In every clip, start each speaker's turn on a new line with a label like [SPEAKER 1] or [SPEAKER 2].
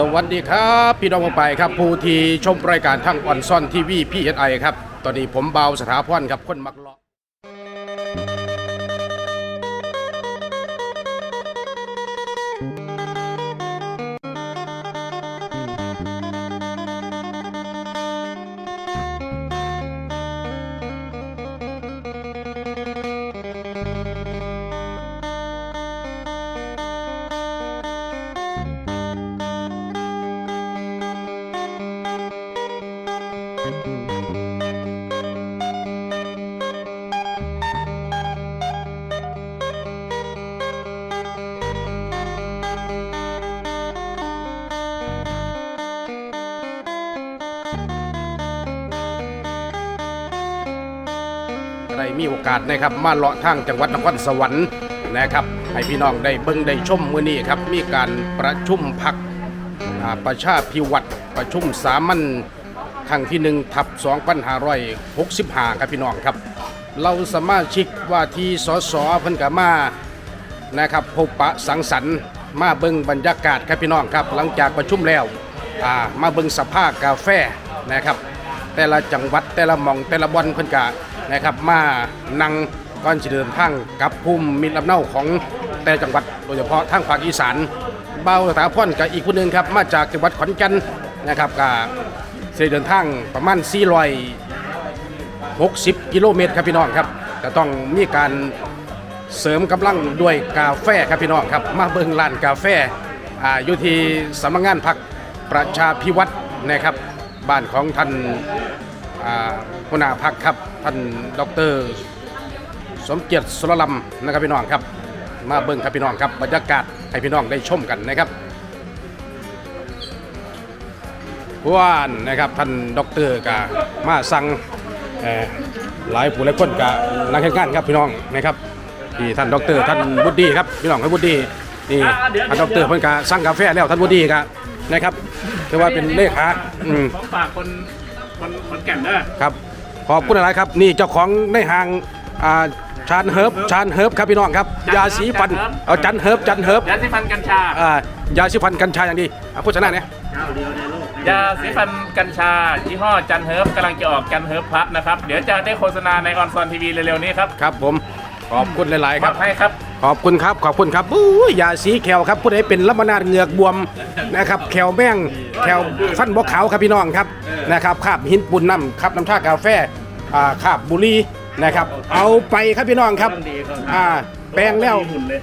[SPEAKER 1] สวัสดีครับพี่น้องผู้ไปครับผู้ที่ชมรายการทั้งออนซ่อนทีวีพี่เอสไอครับ ตอนนี้ผมเบาสถาพรครับคนมักเลาะ มีโอกาสนะครับมาเลาะทางจังหวัดนครสวรรค์นะครับให้พี่น้องได้เบิ่งได้ชมมื้อนี้ครับมีการประชุมพักประชาพิวัตรประชุมสามัญครั้งที่หนึ่งทับ2565ครับพี่น้องครับ เราสมาชิกว่าที่สสพิ่นก็มานะครับพบปะสังสรรค์มาเบิ่งบรรยากาศครับพี่น้องครับ หลังจากประชุมแล้วมาเบิ่งสภาพกาแฟนะครับแต่ละจังหวัดแต่ละหม่องแต่ละบอนเพิ่นกะ นะครับมานั่งก่อนสิเดินทางกับภูมิมิตรลำเนาของแต่จังหวัดโดยเฉพาะทางภาคอีสานเบาสถาพรกับอีกคนหนึ่งครับมาจากจังหวัดขอนแก่นนะครับก็สิเดินทางประมาณ400 60 กิโลเมตรครับพี่น้องครับจะต้องมีการเสริมกำลังด้วยกาแฟครับพี่น้องครับมาเบิ่งร้านกาแฟอ่าอยู่ที่สำนักงานพักประชาพิวัตรนะครับบ้านของท่านหัวหน้าพักครับ ท่านดอกเตอรสมเกียรติสุรลำนะครับพี่น้องครับ มาเบิ่งครับพี่น้องครับบรรยากาศให้พี่น้องได้ชมกันนะครับว่านนะครับท่านดอกเตอรก็มาสั่งเอ่อหลายผู้หลายคนก็นักแข่งขันครับพี่น้องนะครับที่ท่านดอกเตอรท่านบุตดีครับพี่น้องท่านบุตดีนี่ท่านดอกเตอรเพิ่นก็สั่งกาแฟแล้วท่านบุตดีก็นะครับถือว่าเป็นเลขาอืม
[SPEAKER 2] ของฝากคนคนคนแก่นเด้อ
[SPEAKER 1] ครับ ขอบคุณอะไรครับ นี่เจ้าของในห้างอ่าชานเฮิร์บชานเฮิร์บครับพี่น้องครับยาสีฟันเอาจันเฮิร์บจันเฮิร์บ
[SPEAKER 2] ยาสีฟันกัญชา
[SPEAKER 1] อ่ายาสีฟันกัญชาอย่างดีอะโฆษณาเนี่ย
[SPEAKER 2] ยาสีฟันกัญชายี่ห้อจันเฮิร์บกำลังจะออกจันเฮิร์บพัทนะครับ เดี๋ยวจะได้โฆษณาในออนซอนทีวีเร็วๆนี้ครับ
[SPEAKER 1] ครับผมขอบคุณหลายๆ
[SPEAKER 2] ม
[SPEAKER 1] ค
[SPEAKER 2] อ
[SPEAKER 1] รั
[SPEAKER 2] บบให้ครับ
[SPEAKER 1] ขอบคุณครับ ขอบคุณครับอู้ยยาสีแขวครับผู้ใดเป็นลำมนาดเหงือกบวมนะครับแขวแม่งแขวฟันบกขาวครับพี่น้องครับนะครับคาบหินปุ่นน้ำครับน้ำท่ากาแฟอ่าคาบบุหรีนะครับ เอาไปครับพี่น้องครับอ่าแปลงแล้ว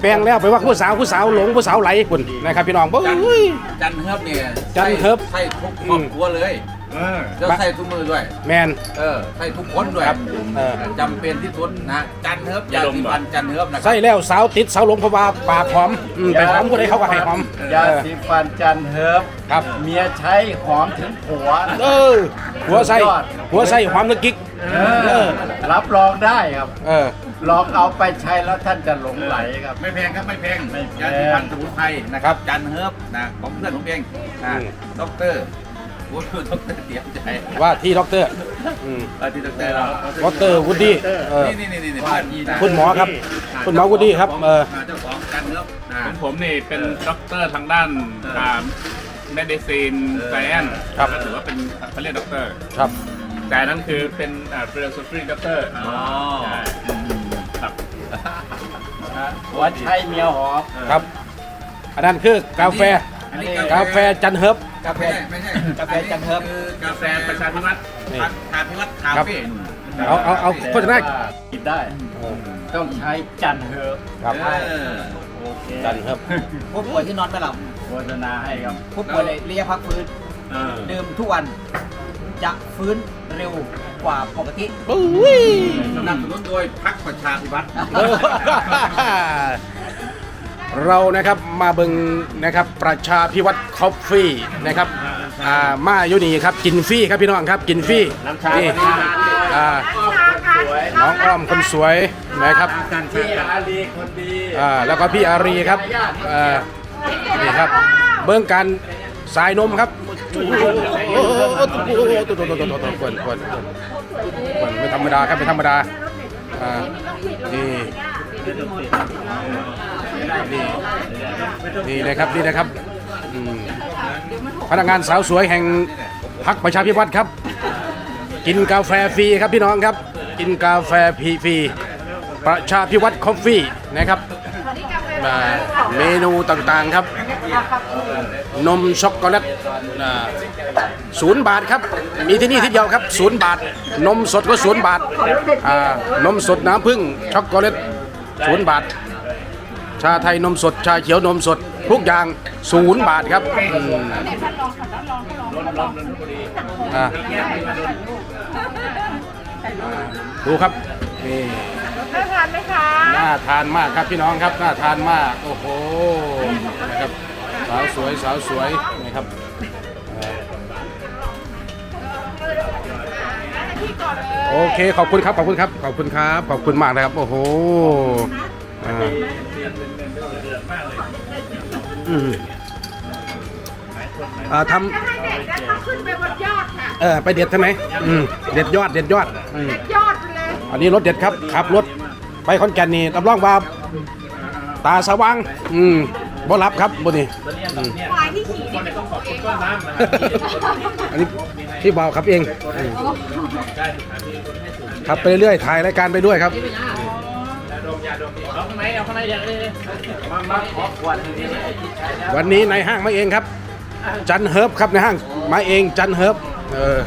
[SPEAKER 1] แปลงแล้วไปว่าผู้สาวผู้สาวหลงผู้สาวไหลคุณนะครับพี่น้องโอ้ย
[SPEAKER 3] จันเฮิบเนี่ย
[SPEAKER 1] จันเฮิบ
[SPEAKER 3] ใส่ทุกครอบครัวเลย
[SPEAKER 2] เออ
[SPEAKER 3] แล้วใส่ทุกมือด้วย
[SPEAKER 1] แมน
[SPEAKER 3] เออใส่ทุกคนด้วย
[SPEAKER 1] ครับเออ
[SPEAKER 3] จำเป็นที่สุดนะจันเฮิบยาสีฟันจันเฮิบนะครั
[SPEAKER 1] ใส่แล้วสาวติดสาวหลงเพราะว่าปากหอมอืมไปหอมผู้ใดเขาก็ให้หอม
[SPEAKER 4] ยาสีฟันจันเฮิร์บ
[SPEAKER 1] ครับ
[SPEAKER 4] เมียใช้หอมถึงผัว
[SPEAKER 1] เออหัวใส่หัวใส่หอมตะกิ๊ก
[SPEAKER 4] เออ รับรองได้ครับ
[SPEAKER 1] เออ
[SPEAKER 4] ลองเอาไปใช้แล้วท่านจะหลงไหลครับ
[SPEAKER 3] ไม่แพงครับไม่แพง
[SPEAKER 4] ไม่แพง
[SPEAKER 3] ยาสีฟันสมุนไพรนะครับจันเฮิบนะของเพื่อนผมเองนะ
[SPEAKER 1] อืม
[SPEAKER 3] ด็อกเตอร์ โอ้ยด็อกเตอร์เตรียมใจ
[SPEAKER 1] ว่าที่ด็อกเตอร์อืม
[SPEAKER 3] เออที่ด็อกเตอร์เรา
[SPEAKER 1] ด็อกเตอร์วูดดี้เออ
[SPEAKER 3] นี่นี่นี่นี่เพื่อนนะ
[SPEAKER 1] คุณหมอครับ คุณหมอวูดดี้ครับเออ
[SPEAKER 3] เจ้าของจันเฮิบนะ
[SPEAKER 2] ของผมนี่เป็นด็อกเตอร์ทางด้านอ่าเมดิซีนไซแอน
[SPEAKER 1] ครับ
[SPEAKER 2] ก็ถือว่าเป็นเขาเรียกด็อกเตอร์
[SPEAKER 1] ครับ
[SPEAKER 2] แต่นั่นคือเป็นอ่าฟิโลโซฟีด็อกเตอร์
[SPEAKER 3] อ๋อ
[SPEAKER 2] ครับ
[SPEAKER 4] หัวใช้เมียหอม
[SPEAKER 1] ครับ อันนั้นคือกาแฟ
[SPEAKER 3] อันนี้
[SPEAKER 1] กาแฟจันเฮิร์บ
[SPEAKER 3] กาแฟไม่ใช่
[SPEAKER 4] กาแฟจันเฮิร์บ
[SPEAKER 3] คือกาแฟ
[SPEAKER 2] แฟนประชาธิปัตย์
[SPEAKER 1] นี่
[SPEAKER 3] คาพิวัตคา
[SPEAKER 1] ครับ
[SPEAKER 3] เฟ่
[SPEAKER 1] เอาเอาเอาโฆษณา
[SPEAKER 4] กินได้ ต้องใช้จันเฮิร์บ
[SPEAKER 1] ครับ
[SPEAKER 3] เออ
[SPEAKER 4] โอเค
[SPEAKER 1] จันเฮิร์บ
[SPEAKER 5] ผู้ป่วยที่นอนไม่หลับ
[SPEAKER 4] โฆษณาให้ครับ
[SPEAKER 5] ผู้ป่วยในระยะพักฟื้น
[SPEAKER 2] เออ
[SPEAKER 5] ดื่มทุกวันจะฟื้นเร็วกว่าปกติ
[SPEAKER 1] ปุ้ย
[SPEAKER 3] สนับสนุนโดยพักประชาธิปัตย์
[SPEAKER 1] เออเรานะครับมาเบิงนะครับประชาพิวัตรคอฟฟี่นะครับอ่ามาอยู่นี่ครับกินฟรีครับพี่น้องครับกินฟรีนี่อ่าน้องอ้อมคนสวยนะครับ
[SPEAKER 4] พี่อาลีคนดี
[SPEAKER 1] อ่าแล้วก็พี่อารีครับอ่านี่ครับเบื้องการสายนมครับโอ้โหโอ้โหโอ้โหโอ้โหตัวตัวตัวตัวตัวคนคนคนไม่ธรรมดาครับไม่ธรรมดาอ่านี่ นี่นี่เลยครับนี่นะครับอืมพนักงานสาวสวยแห่งพักประชาพิวัตรครับ กินกาแฟฟรีครับพี่น้องครับ กินกาแฟฟรีประชาพิวัตรคอฟฟี่นะครับอ่าเมนูต่างๆครับ นมช็อกโกแลตศูนย์บาทครับ มีที่นี่ที่เดียวครับศูนย์บาท นมสดก็ศูนย์บาทนมสดน้ำผึ้งช็อกโกแลตศูนย์บาท ชาไทยนมสด ชาเขียวนมสด ทุกอย่างศูนย์บาทครับอืมอ่าดูครับนี่
[SPEAKER 6] น่าทานไหมคะ
[SPEAKER 1] น่าทานมากครับพี่น้องครับ น่าทานมาก โอ้โหนะครับสาวสวยสาวสวยนะครับโอเคขอบคุณครับขอบคุณครับขอบคุณครับขอบคุณมากนะครับ โอ้โหอ่า อืมอ่าท
[SPEAKER 6] ถ้าให้เด็กนะต้องขึ้นไปบนยอดค่ะำ
[SPEAKER 1] เออไปเด็ดใช่ไหมอืมเด็ดยอดเด็ดยอดอืม
[SPEAKER 6] เด็ดยอดไปเลย
[SPEAKER 1] อันนี้รถเด็ดครับขับรถไปขอนแก่นนี่รับรองว่าตาสว่างอืมบ่รับครับบ่นี่อืม
[SPEAKER 6] ควายที่ขี่นี่เป็นของตัวเองเหรอ
[SPEAKER 1] อันนี้พี่เบาครับเองอืมขับไปเรื่อยๆถ่ายรายการไปด้วยครับ
[SPEAKER 2] เอาข้างในเอาข้างในอย่างนี้มามาขอขวดหนึ่งนี่
[SPEAKER 1] วันนี้ในห้างมาเองครับ จันเฮิร์บครับในห้างมาเองจันเฮิร์บเออ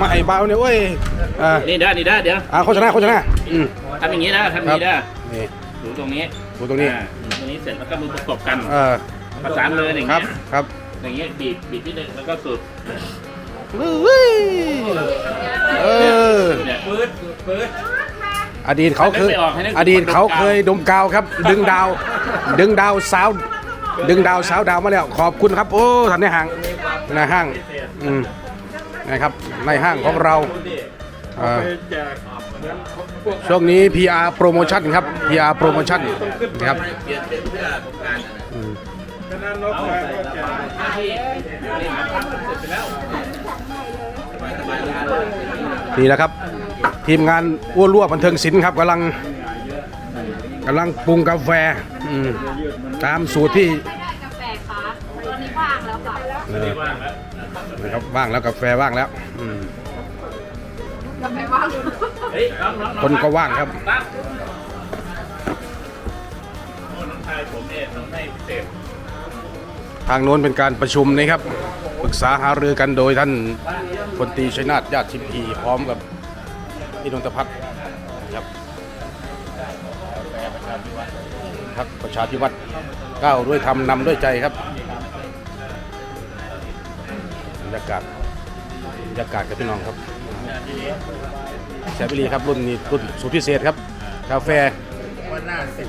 [SPEAKER 1] มาให้เบาเนี่ยเว้ยอ่า
[SPEAKER 2] นี่เด้อนี่เด้อเดี๋ยว
[SPEAKER 1] อ่าโฆษณาโฆษณาอืม
[SPEAKER 2] ทำอย่างนี้นะทำอย่างนี้เด้อ
[SPEAKER 1] นี่
[SPEAKER 2] ดูตรงนี้
[SPEAKER 1] ดูตรงนี้
[SPEAKER 2] อ่าตรงนี้เสร็จแล้วก็มือประกบกัน
[SPEAKER 1] เออ
[SPEAKER 2] ประสานเลยอย่าง
[SPEAKER 1] ครั
[SPEAKER 2] เงี้
[SPEAKER 1] บ
[SPEAKER 2] ย
[SPEAKER 1] ครับ
[SPEAKER 2] อย่างเงี้ยบีบบีบนิดนึงแล้วก็สุด
[SPEAKER 1] เฮ้ยเออ
[SPEAKER 2] เนี่ยปื๊ดปื๊ด
[SPEAKER 1] อดีตเขาเคย
[SPEAKER 2] นึกไม่ออกให้นึก
[SPEAKER 1] อดีตเขาเคยดมกาวครับ ดึงดาว ดึงดาวสาว ดึงดาวสาวดาวมาแล้ว ขอบคุณครับ โอ้ทำในห้างในห้างอืมนะครับในห้างของเราเอ่อช่วงนี้ PR โปรโมชั่นครับ PR โปรโมชั่นนะครับอืม นี่แหละครับ ทีมงานอ้วนรั่วบันเทิงศิลป์ครับกำลังกำลังปรุงกาแฟอืมตามสูตรที่
[SPEAKER 6] กาแฟคะตอนนี้ว่างแล้วค่ะ
[SPEAKER 1] เออนะครับว่างแล้วกาแฟว่างแล้วอืม
[SPEAKER 6] กาแฟว่าง
[SPEAKER 2] เฮ้ยน้องน้อง
[SPEAKER 1] คนก็ว่างครับ
[SPEAKER 2] ตั้งโอ้น้องชายผมเนี่ยน้องให้พิเศษ
[SPEAKER 1] ทางโน้นเป็นการประชุมนะครับ ปรึกษาหารือกันโดยท่านพลตรีชัยนาทญาติชิมพีพร้อมกับพี่นนทพัฒน์นะครับพักประชาธิวัตรก้าวด้วยธรรมนำด้วยใจครับบรรยากาศบรรยากาศกับพี่น้องครับแสบบิลีครับรุ่นนี้รุ่นสูตรพิเศษครับ กาแฟวันี่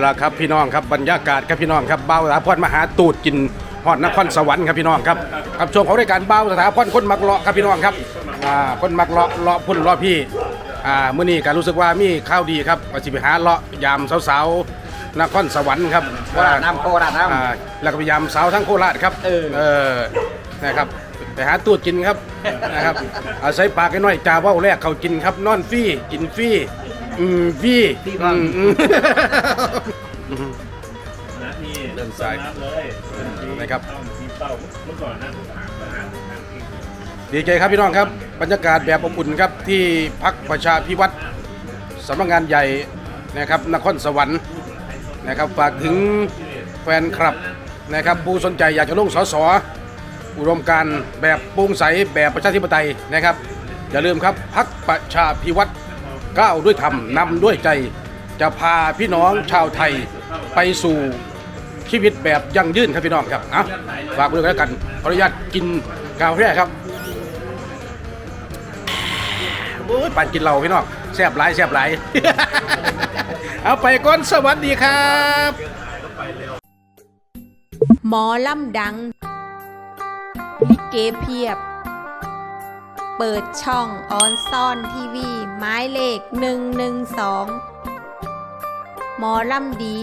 [SPEAKER 1] แหละครับพี่น้องครับบรรยากาศครับพี่น้องครับเบาสถาพรมหาตูดกินฮอดนครสวรรค์ครับพี่น้องครับครับช่วงของรายการเบาสถาพรคนมักเลาะครับพี่น้องครับอ่าคนมักเลาะเลาะพุ่นเลาะพี่อ่ามื้อนี้ก็รู้สึกว่ามีข้าวดีครับก็สิไปหาเลาะยามสาวๆนครสวรรค์ครับ
[SPEAKER 5] โคราชน้ำโคราชน้ำ
[SPEAKER 1] อ่าแล้วก็พยายามสาวทั้งโคราชครับ
[SPEAKER 5] เออ
[SPEAKER 1] เออนะครับ ไปหาตูดกินครับนะครับอาศัยปากน้อยๆจ่าเว่าแรกเขากินครับ นอนฟรีกินฟรีอืมฟรีอืมอืม
[SPEAKER 2] นะที่
[SPEAKER 1] เริ่มสาย
[SPEAKER 2] น้ำเลย
[SPEAKER 1] นะครับ
[SPEAKER 2] ต้องมีเป้าเมื่อก่อนนะ
[SPEAKER 1] ดีใจครับพี่น้องครับบรรยากาศแบบอบอุ่นครับที่พักประชาพิวัตรสำนักงานใหญ่นะครับนครสวรรค์นะครับฝากถึงแฟนคลับนะครับผู้สนใจอยากจะลงสสอุ อุดมการแบบโปร่งใสแบบประชาธิปไตยนะครับ อย่าลืมครับพักประชาพิวัตรก้าวด้วยธรรมนำด้วยใจ จะพาพี่น้องชาวไทยไปสู่ชีวิตแบบยั่งยืนครับพี่น้องครับอะฝากด้วยกันแล้วกันขออนุญาตกินกาแฟครับโอ้ยปั่นกินเราพี่น้องแซ่บหลายแซ่บหลายเอาไปก่อนสวัสดีครับ
[SPEAKER 7] หมอลำดัง เกเพียบ เปิดช่องออนซ่อนทีวีหมายเลข 112 หมอลำดี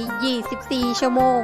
[SPEAKER 7] 24 ชั่วโมง